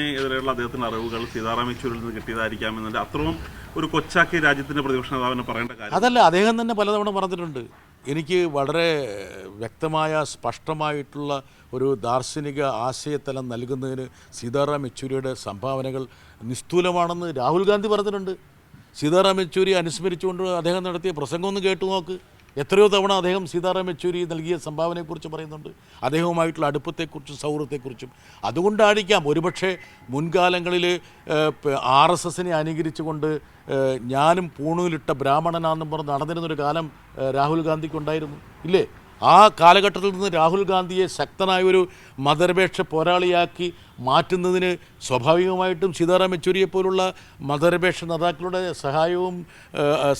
എതിരെയുള്ള അദ്ദേഹത്തിന്റെ അറിവുകൾ സീതാറാം യെച്ചൂരിൽ നിന്ന് കിട്ടിയതായിരിക്കാം എന്നതിന്റെ അത്രയും ഒരു കൊച്ചാക്കി രാജ്യത്തിന്റെ പ്രതിപക്ഷ നേതാവിന് പറയേണ്ട കാര്യം. അതല്ല അദ്ദേഹം തന്നെ പലതവണ പറഞ്ഞിട്ടുണ്ട്. എനിക്ക് വളരെ വ്യക്തമായ സ്പഷ്ടമായിട്ടുള്ള ഒരു ദാർശനിക ആശയത്തലം നൽകുന്നതിന് സീതാറാം യെച്ചൂരിയുടെ സംഭാവനകൾ നിസ്തൂലമാണെന്ന് രാഹുൽ ഗാന്ധി പറഞ്ഞിട്ടുണ്ട്. സീതാറാം യെച്ചൂരി അനുസ്മരിച്ചുകൊണ്ട് അദ്ദേഹം നടത്തിയ പ്രസംഗം ഒന്ന് കേട്ടു നോക്ക്. എത്രയോ തവണ അദ്ദേഹം സീതാറാം യെച്ചൂരി നൽകിയ സംഭാവനയെക്കുറിച്ച് പറയുന്നുണ്ട്. അദ്ദേഹവുമായിട്ടുള്ള അടുപ്പത്തെക്കുറിച്ചും സൗഹൃദത്തെക്കുറിച്ചും. അതുകൊണ്ടായിരിക്കാം ഒരുപക്ഷെ മുൻകാലങ്ങളിൽ ആർ എസ് എസിനെ അനുകരിച്ചുകൊണ്ട് ഞാനും പൂണൂലിട്ട ബ്രാഹ്മണനാന്നും പറഞ്ഞ് നടന്നിരുന്നൊരു കാലം രാഹുൽ ഗാന്ധിക്കുണ്ടായിരുന്നു. ഇല്ലേ? ആ കാലഘട്ടത്തിൽ നിന്ന് രാഹുൽ ഗാന്ധിയെ ശക്തനായ ഒരു മതനിരപേക്ഷ പോരാളിയാക്കി മാറ്റുന്നതിന് സ്വാഭാവികമായിട്ടും സീതാറാം യെച്ചൂരിയെ പോലുള്ള മതനിരപേക്ഷ നേതാക്കളുടെ സഹായവും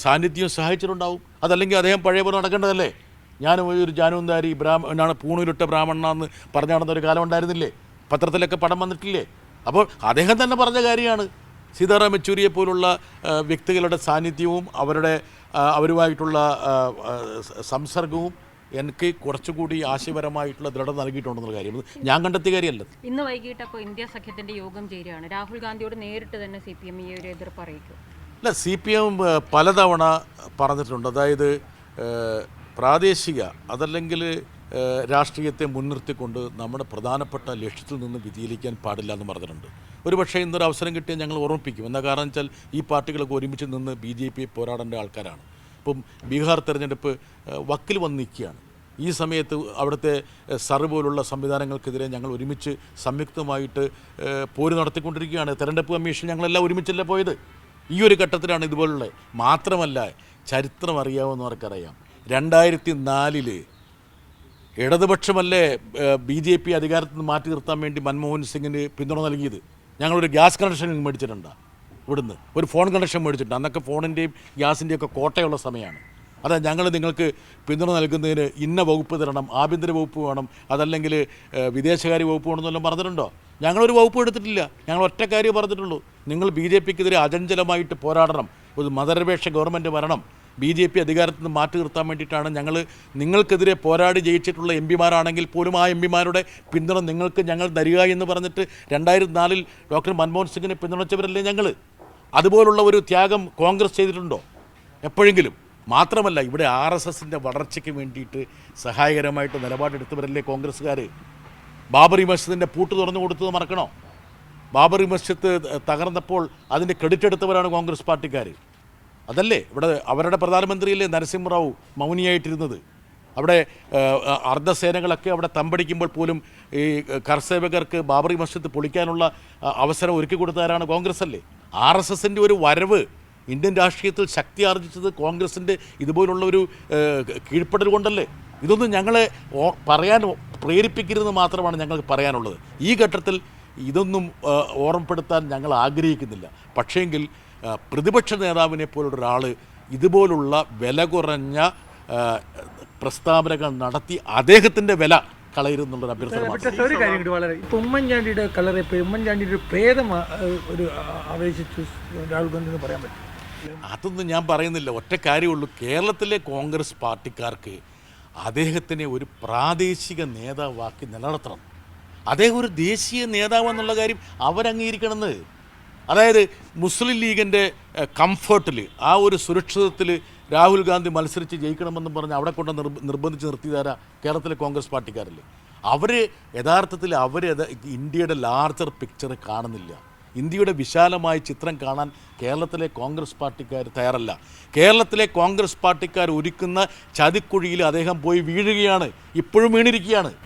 സാന്നിധ്യവും സഹായിച്ചിട്ടുണ്ടാവും. അതല്ലെങ്കിൽ അദ്ദേഹം പഴയ പോലെ നടക്കേണ്ടതല്ലേ? ഞാനും ഒരു ജാനുന്താരി ബ്രാഹ്മണാണ് പൂണൂരിട്ട ബ്രാഹ്മണനാന്ന് പറഞ്ഞു നടന്ന ഒരു കാലം ഉണ്ടായിരുന്നില്ലേ? പത്രത്തിലൊക്കെ പടം വന്നിട്ടില്ലേ? അപ്പോൾ അദ്ദേഹം തന്നെ പറഞ്ഞ കാര്യമാണ്. സീതാറാം യെച്ചൂരിയെ പോലുള്ള വ്യക്തികളുടെ സാന്നിധ്യവും അവരുടെ അവരുമായിട്ടുള്ള സംസർഗവും എനിക്ക് കുറച്ചുകൂടി ആശയപരമായിട്ടുള്ള ദൃഢത നൽകിയിട്ടുണ്ടെന്നുള്ള കാര്യം. ഞാൻ കണ്ടെത്തിയ കാര്യമല്ല. ഇന്ന് വൈകിട്ട് അപ്പോൾ ഇന്ത്യ സഖ്യത്തിന്റെ യോഗം ചേരുകയാണ്. രാഹുൽ ഗാന്ധിയോട് നേരിട്ട് തന്നെ സി പി എം ഈ ഒരു എതിർപ്പ് അറിയിക്കും. അല്ല സി പി എം പലതവണ പറഞ്ഞിട്ടുണ്ട്. അതായത് പ്രാദേശിക അതല്ലെങ്കിൽ രാഷ്ട്രീയത്തെ മുൻനിർത്തിക്കൊണ്ട് നമ്മുടെ പ്രധാനപ്പെട്ട ലക്ഷ്യത്തിൽ നിന്ന് വ്യതിചലിക്കാൻ പാടില്ല എന്ന് പറഞ്ഞിട്ടുണ്ട്. ഒരു പക്ഷേ ഇന്നൊരു അവസരം കിട്ടിയാൽ ഞങ്ങൾ ഓർമ്മിപ്പിക്കും. എന്താ കാരണം വെച്ചാൽ ഈ പാർട്ടികളൊക്കെ ഒരുമിച്ച് നിന്ന് ബി ജെ പി പോരാടേണ്ട ആൾക്കാരാണ്. ഇപ്പം ബീഹാർ തെരഞ്ഞെടുപ്പ് വക്കിൽ വന്ന് നിൽക്കുകയാണ് ഈ സമയത്ത് അവിടുത്തെ സർ പോലുള്ള സംവിധാനങ്ങൾക്കെതിരെ ഞങ്ങൾ ഒരുമിച്ച് സംയുക്തമായിട്ട് പോര് നടത്തിക്കൊണ്ടിരിക്കുകയാണ്. തെരഞ്ഞെടുപ്പ് കമ്മീഷൻ ഞങ്ങളെല്ലാം ഒരുമിച്ചല്ലേ പോയത്? ഈ ഒരു ഘട്ടത്തിലാണ് ഇതുപോലുള്ള. മാത്രമല്ല ചരിത്രം അറിയാവുന്നവർക്കറിയാം രണ്ടായിരത്തി നാലിൽ ഇടതുപക്ഷമല്ലേ ബി ജെ പി അധികാരത്തിൽ നിന്ന് മാറ്റി നിർത്താൻ വേണ്ടി മൻമോഹൻ സിംഗിന് പിന്തുണ നൽകിയത്? ഞങ്ങളൊരു ഗ്യാസ് കണക്ഷൻ മേടിച്ചിട്ടുണ്ട്? ഇവിടുന്ന്. ഒരു ഫോൺ കണക്ഷൻ മേടിച്ചിട്ടുണ്ട്. അന്നൊക്കെ ഫോണിന്റെയും ഗ്യാസിന്റെയും ഒക്കെ കോട്ടയുള്ള സമയമാണ്. അതാ ഞങ്ങൾ നിങ്ങൾക്ക് പിന്തുണ നൽകുന്നതിന് ഇന്ന വകുപ്പ് തരണം ആഭ്യന്തര വകുപ്പ് വേണം അതല്ലെങ്കിൽ വിദേശകാര്യ വകുപ്പ് വേണമെന്നെല്ലാം പറഞ്ഞിട്ടുണ്ടോ? ഞങ്ങളൊരു വകുപ്പ് എടുത്തിട്ടില്ല. ഞങ്ങൾ ഒറ്റ കാര്യം പറഞ്ഞിട്ടുള്ളൂ. നിങ്ങൾ ബി ജെ പിക്കെതിരെ അചഞ്ചലമായിട്ട് പോരാടണം. ഒരു മതനിരപേക്ഷ ഗവൺമെന്റ് വരണം. ബി ജെ പി അധികാരത്തിൽ നിന്ന് മാറ്റി നിർത്താൻ വേണ്ടിയിട്ടാണ് ഞങ്ങൾ നിങ്ങൾക്കെതിരെ പോരാടി ജയിച്ചിട്ടുള്ള എം പിമാരാണെങ്കിൽ പോലും ആ എം പിമാരുടെ പിന്തുണ നിങ്ങൾക്ക് ഞങ്ങൾ തരിക എന്ന് പറഞ്ഞിട്ട് രണ്ടായിരത്തി നാലിൽ ഡോക്ടർ മൻമോഹൻ സിംഗിനെ പിന്തുണച്ചവരല്ലേ ഞങ്ങൾ അതുപോലുള്ള ഒരു ത്യാഗം കോൺഗ്രസ് ചെയ്തിട്ടുണ്ടോ? എപ്പോഴെങ്കിലും. മാത്രമല്ല ഇവിടെ ആർ എസ് എസിന്റെ വളർച്ചയ്ക്ക് വേണ്ടിയിട്ട് സഹായകരമായിട്ട് നിലപാടെടുത്തവരല്ലേ കോൺഗ്രസ്സുകാർ ബാബറി മസ്ജിദിന്റെ പൂട്ട് തുറന്നു കൊടുത്തത് മറക്കണോ? ബാബറി മസ്ജിദ് തകർന്നപ്പോൾ അതിന്റെ ക്രെഡിറ്റ് എടുത്തവരാണ് കോൺഗ്രസ് പാർട്ടിക്കാർ അതല്ലേ? ഇവിടെ അവരുടെ പ്രധാനമന്ത്രിയല്ലേ നരസിംഹറാവു മൗനിയായിട്ടിരുന്നത്? അവിടെ അർദ്ധസേനകളൊക്കെ അവിടെ തമ്പടിക്കുമ്പോൾ പോലും ഈ കർസേവകർക്ക് ബാബറി മസ്ജിദ് പൊളിക്കാനുള്ള അവസരം ഒരുക്കി കൊടുത്തവരാണ് കോൺഗ്രസ് അല്ലേ ആർ എസ് എസിന്റെ ഒരു വരവ് ഇന്ത്യൻ രാഷ്ട്രീയത്തിൽ ശക്തി ആർജിച്ചത് കോൺഗ്രസിന്റെ ഇതുപോലുള്ള ഒരു കീഴ്പ്പെടൽ കൊണ്ടല്ലേ? ഇതൊന്നും ഞങ്ങളെ പറയാൻ പ്രേരിപ്പിക്കരുതെന്ന് മാത്രമാണ് ഞങ്ങൾക്ക് പറയാനുള്ളത്. ഈ ഘട്ടത്തിൽ ഇതൊന്നും ഓർമ്മപ്പെടുത്താൻ ഞങ്ങൾ ആഗ്രഹിക്കുന്നില്ല. പക്ഷേങ്കിൽ പ്രതിപക്ഷ നേതാവിനെ പോലുള്ള ഒരാൾ ഇതുപോലുള്ള വില കുറഞ്ഞ പ്രസ്താവനകൾ നടത്തി അദ്ദേഹത്തിന്റെ വില കളയരുതെന്നുള്ളൊരു അഭ്യർത്ഥന ഒരു കാര്യം കൂടി വളരെ ഇപ്പൊ ഉമ്മൻചാണ്ടിയുടെ ഇപ്പൊ ഉമ്മൻചാണ്ടിയുടെ ഒരു പ്രേതം ഒരു ആവേശിച്ചു രാഹുൽ ഗാന്ധി എന്ന് പറയാൻ പറ്റും. അതൊന്നും ഞാൻ പറയുന്നില്ല. ഒറ്റ കാര്യമുള്ളൂ. കേരളത്തിലെ കോൺഗ്രസ് പാർട്ടിക്കാർക്ക് അദ്ദേഹത്തിനെ ഒരു പ്രാദേശിക നേതാവാക്കി നിലനിർത്തണം. അദ്ദേഹം ഒരു ദേശീയ നേതാവ് എന്നുള്ള കാര്യം അവരംഗീകരിക്കണമെന്ന്. അതായത് മുസ്ലിം ലീഗിന്റെ കംഫർട്ടിൽ ആ ഒരു സുരക്ഷിതത്തിൽ രാഹുൽ ഗാന്ധി മത്സരിച്ച് ജയിക്കണമെന്ന് പറഞ്ഞ് അവിടെ കൊണ്ട് നിർബ നിർബന്ധിച്ച് നിർത്തിയതാരാ? കേരളത്തിലെ കോൺഗ്രസ് പാർട്ടിക്കാരല്ലേ. അവർ യഥാർത്ഥത്തിൽ അവർ ഇന്ത്യയുടെ ലാർജർ പിക്ചർ കാണുന്നില്ല. ഇന്ത്യയുടെ വിശാലമായ ചിത്രം കാണാൻ കേരളത്തിലെ കോൺഗ്രസ് പാർട്ടിക്കാർ തയ്യാറല്ല. കേരളത്തിലെ കോൺഗ്രസ് പാർട്ടിക്കാർ ഒരുക്കുന്ന ചതിക്കുഴിയിൽ അദ്ദേഹം പോയി വീഴുകയാണ്. ഇപ്പോഴും വീണിരിക്കുകയാണ്.